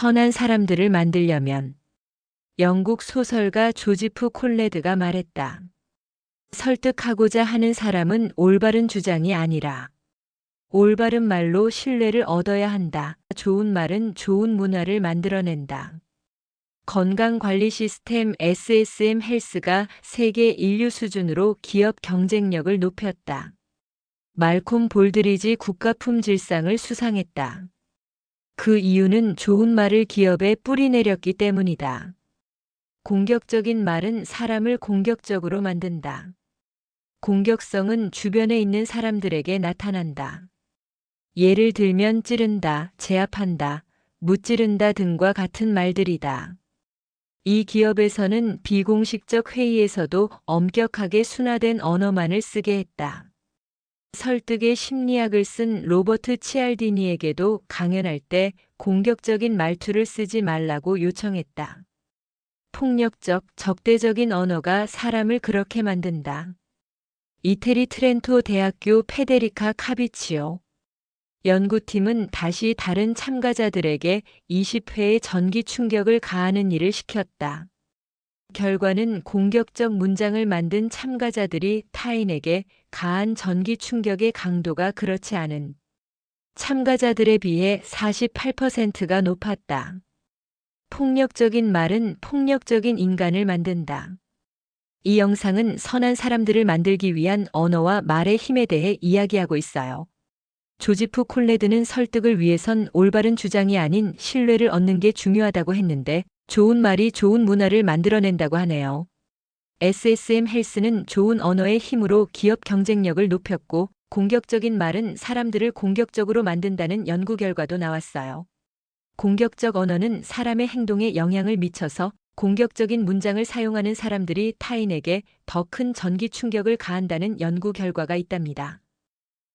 선한 사람들을 만들려면 영국 소설가 조지프 콜레드가 말했다. 설득하고자 하는 사람은 올바른 주장이 아니라 올바른 말로 신뢰를 얻어야 한다. 좋은 말은 좋은 문화를 만들어낸다. 건강관리 시스템 SSM 헬스가 세계 인류 수준으로 기업 경쟁력을 높였다. 말콤 볼드리지 국가품질상을 수상했다. 그 이유는 좋은 말을 기업에 뿌리내렸기 때문이다. 공격적인 말은 사람을 공격적으로 만든다. 공격성은 주변에 있는 사람들에게 나타난다. 예를 들면 찌른다, 제압한다, 무찌른다 등과 같은 말들이다. 이 기업에서는 비공식적 회의에서도 엄격하게 순화된 언어만을 쓰게 했다. 설득의 심리학을 쓴 로버트 치알디니에게도 강연할 때 공격적인 말투를 쓰지 말라고 요청했다. 폭력적, 적대적인 언어가 사람을 그렇게 만든다. 이태리 트렌토 대학교 페데리카 카비치오 연구팀은 다시 다른 참가자들에게 20회의 전기 충격을 가하는 일을 시켰다. 결과는 공격적 문장을 만든 참가자들이 타인에게 가한 전기 충격의 강도가 그렇지 않은 참가자들에 비해 48%가 높았다. 폭력적인 말은 폭력적인 인간을 만든다. 이 영상은 선한 사람들을 만들기 위한 언어와 말의 힘에 대해 이야기하고 있어요. 조지프 콜레드는 설득을 위해선 올바른 주장이 아닌 신뢰를 얻는 게 중요하다고 했는데 좋은 말이 좋은 문화를 만들어낸다고 하네요. SSM 헬스는 좋은 언어의 힘으로 기업 경쟁력을 높였고 공격적인 말은 사람들을 공격적으로 만든다는 연구 결과도 나왔어요. 공격적 언어는 사람의 행동에 영향을 미쳐서 공격적인 문장을 사용하는 사람들이 타인에게 더 큰 전기 충격을 가한다는 연구 결과가 있답니다.